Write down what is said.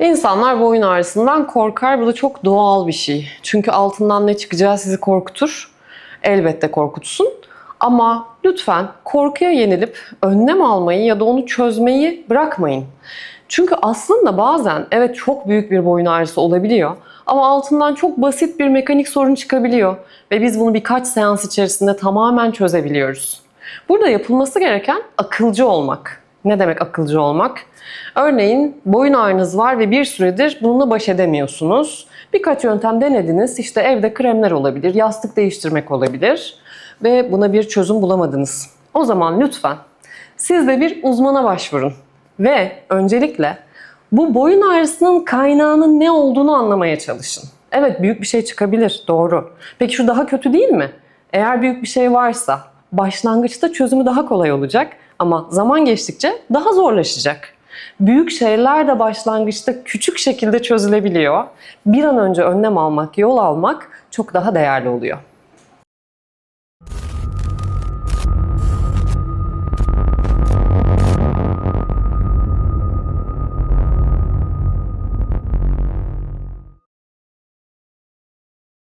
İnsanlar boyun ağrısından korkar. Bu da çok doğal bir şey. Çünkü altından ne çıkacağı sizi korkutur. Elbette korkutsun. Ama lütfen korkuya yenilip önlem almayı ya da onu çözmeyi bırakmayın. Çünkü aslında bazen evet çok büyük bir boyun ağrısı olabiliyor ama altından çok basit bir mekanik sorun çıkabiliyor ve biz bunu birkaç seans içerisinde tamamen çözebiliyoruz. Burada yapılması gereken akılcı olmak. Ne demek akılcı olmak? Örneğin boyun ağrınız var ve bir süredir bununla baş edemiyorsunuz. Birkaç yöntem denediniz. İşte evde kremler olabilir, yastık değiştirmek olabilir ve buna bir çözüm bulamadınız. O zaman lütfen siz de bir uzmana başvurun ve öncelikle bu boyun ağrısının kaynağının ne olduğunu anlamaya çalışın. Evet büyük bir şey çıkabilir, doğru. Peki şu daha kötü değil mi? Eğer büyük bir şey varsa başlangıçta çözümü daha kolay olacak ama zaman geçtikçe daha zorlaşacak. Büyük şeyler de başlangıçta küçük şekilde çözülebiliyor. Bir an önce önlem almak, yol almak çok daha değerli oluyor.